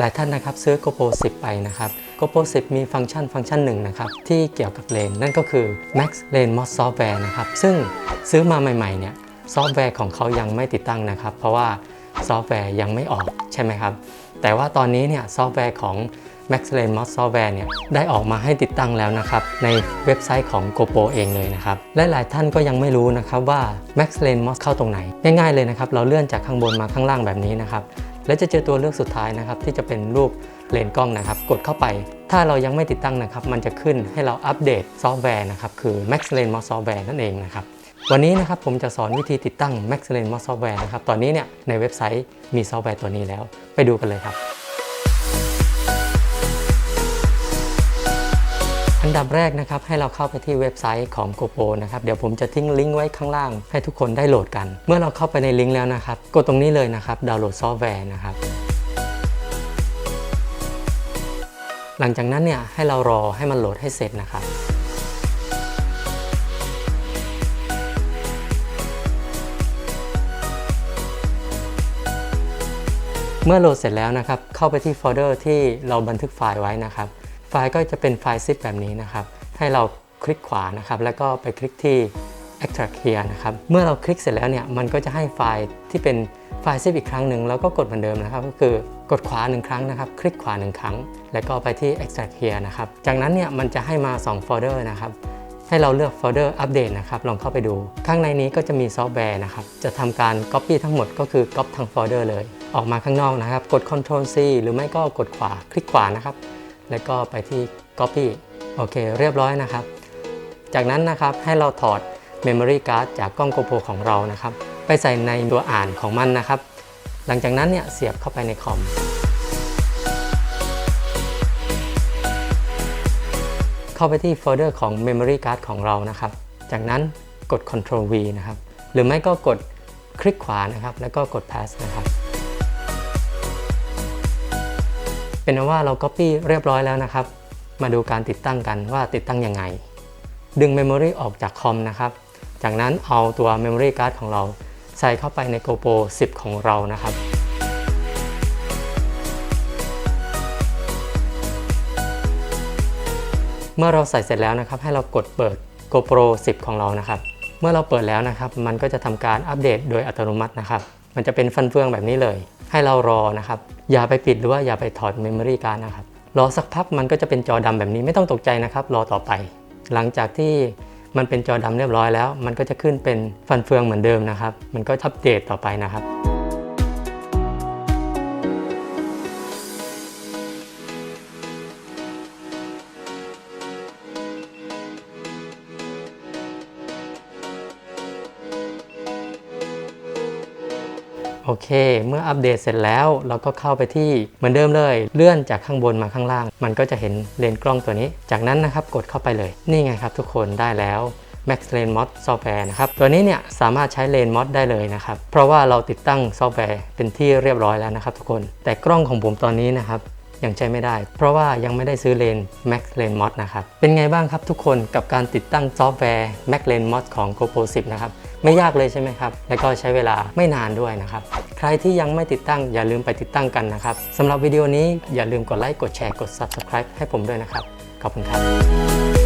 หลายท่านนะครับซื้อ GoPro 10 ไปนะครับ GoPro 10 มีฟังก์ชันฟังก์ชันหนึ่งนะครับ ที่เกี่ยวกับเลน นั่นก็คือ Max Lane Mod Software นะครับ ซึ่งซื้อมาใหม่ๆเนี่ยซอฟต์แวร์ของเขายังไม่ติดตั้งนะครับ เพราะว่าซอฟต์แวร์ยังไม่ออกใช่ไหมครับ แต่ว่าตอนนี้เนี่ยซอฟต์แวร์ของ Max Lane Mod Software เนี่ยได้ออกมาให้ติดตั้งแล้วนะครับ ในเว็บไซต์ของ GoPro เองเลยนะครับและหลายท่านก็ยังไม่รู้นะครับว่า Max Lane Mod เข้าตรงไหน ง่ายๆเลยนะครับ เราเลื่อนจากข้างบนมาข้างล่างแบบนี้นะครับ และจะเจอตัวเลือกสุดท้ายนะครับที่จะเป็นรูปเลนกล้องนะครับ กดเข้าไป ถ้าเรายังไม่ติดตั้งนะครับ มันจะขึ้นให้เราอัปเดตซอฟต์แวร์นะครับคือ Max Lens Mod Software นั่นเองนะครับวันนี้นะครับผมจะสอนวิธีติดตั้ง Max Lens Mod Software นะครับตอนนี้เนี่ยในเว็บไซต์มีซอฟต์แวร์ตัวนี้แล้ว ไปดูกันเลยครับ นดับแรกนะครับให้เราเข้าไปที่เว็บไซต์ของ GoPro นะครับเดี๋ยวผมจะทิ้งลิงก์ไว้ข้างล่าง ให้ทุกคนได้โหลดกัน เมื่อเราเข้าไปในลิงก์แล้วนะครับกดตรงนี้เลยนะครับดาวน์โหลดซอฟต์แวร์นะครับหลังจากนั้นเนี่ยให้เรารอให้มันโหลดให้เสร็จนะครับเมื่อโหลดเสร็จแล้วนะครับ เข้าไปที่โฟลเดอร์ที่เราบันทึกไฟล์ไว้นะครับ ไฟล์ก็จะเป็นไฟล์ zip แบบนี้นะครับ ให้เราคลิกขวานะครับ แล้วก็ไปคลิกที่ extract here นะครับ เมื่อเราคลิกเสร็จแล้วเนี่ย มันก็จะให้ไฟล์ที่เป็นไฟล์ zip อีกครั้งหนึ่ง แล้วก็กดเหมือนเดิมนะครับ ก็คือกดขวาหนึ่งครั้งนะครับ คลิกขวาหนึ่งครั้ง แล้วก็ไปที่ extract here นะครับ จากนั้นเนี่ย มันจะให้มา 2 โฟลเดอร์นะครับให้เราเลือกโฟลเดอร์อัปเดตนะครับ ลองเข้าไปดู ข้างในนี้ก็จะมีซอฟต์แวร์นะครับ จะทำการ Copy ทั้งหมดก็คือ Copy ทั้งโฟลเดอร์เลย ออกมาข้างนอกนะครับ กด Ctrl C หรือไม่ก็กดขวา คลิกขวานะครับ แล้วก็ไปที่ Copy โอเค เรียบร้อยนะครับ จากนั้นนะครับให้เราถอด Memory Card จากกล้อง GoPro ของเรานะครับ ไปใส่ในตัวอ่านของมันนะครับ หลังจากนั้นเนี่ยเสียบเข้าไปในคอมเข้าไปที่โฟลเดอร์ของ Memory Card ของเรานะครับ จากนั้นกด Ctrl V นะครับ หรือไม่ก็กดคลิกขวานะครับ แล้วก็กด Pass นะครับ เป็นอันว่าเรา Copy เรียบร้อยแล้วนะครับ มาดูการติดตั้งกันว่าติดตั้งยังไง ดึง Memory ออกจากคอมนะครับ จากนั้นเอาตัว Memory Card ของเราใส่เข้าไปใน GoPro 10 ของเรานะครับเมื่อเราใส่เสร็จแล้วนะครับ ให้เรากดเปิด GoPro 10 ของเรานะครับ เมื่อเราเปิดแล้วนะครับ มันก็จะทำการอัปเดตโดยอัตโนมัตินะครับ มันจะเป็นฟันเฟืองแบบนี้เลย ให้เรารอนะครับ อย่าไปปิดหรือว่าอย่าไปถอดเมมโมรี่การนะครับ รอสักพักมันก็จะเป็นจอดำแบบนี้ไม่ต้องตกใจนะครับ รอต่อไป หลังจากที่มันเป็นจอดำเรียบร้อยแล้ว มันก็จะขึ้นเป็นฟันเฟืองเหมือนเดิมนะครับ มันก็อัปเดตต่อไปนะครับ โอเค เมื่ออัปเดตเสร็จแล้วเราก็เข้าไปที่เหมือนเดิมเลย เลื่อนจากข้างบนมาข้างล่าง มันก็จะเห็นเลนส์กล้องตัวนี้ จากนั้นนะครับกดเข้าไปเลย นี่ไงครับทุกคนได้แล้ว Max Lane Mod Software นะครับ ตัวนี้เนี่ยสามารถใช้ Lane Mod ได้เลยนะครับ เพราะว่าเราติดตั้งซอฟต์แวร์เป็นที่เรียบร้อยแล้วนะครับทุกคน แต่กล้องของผมตอนนี้นะครับ ยังใช้ไม่ได้ เพราะว่ายังไม่ได้ซื้อเลน Max Lane Mod นะครับ เป็นไงบ้างครับทุกคนกับการติดตั้งซอฟต์แวร์ Max Lane Mod ของ GoPro 10 นะครับ ไม่ยากเลยใช่ไหมครับ แล้วก็ใช้เวลาไม่นานด้วยนะครับ ใครที่ยังไม่ติดตั้งอย่าลืมไปติดตั้งกันนะครับสำหรับวิดีโอนี้อย่าลืมกดไลค์กดแชร์กด Subscribe ให้ผมด้วยนะครับขอบคุณครับ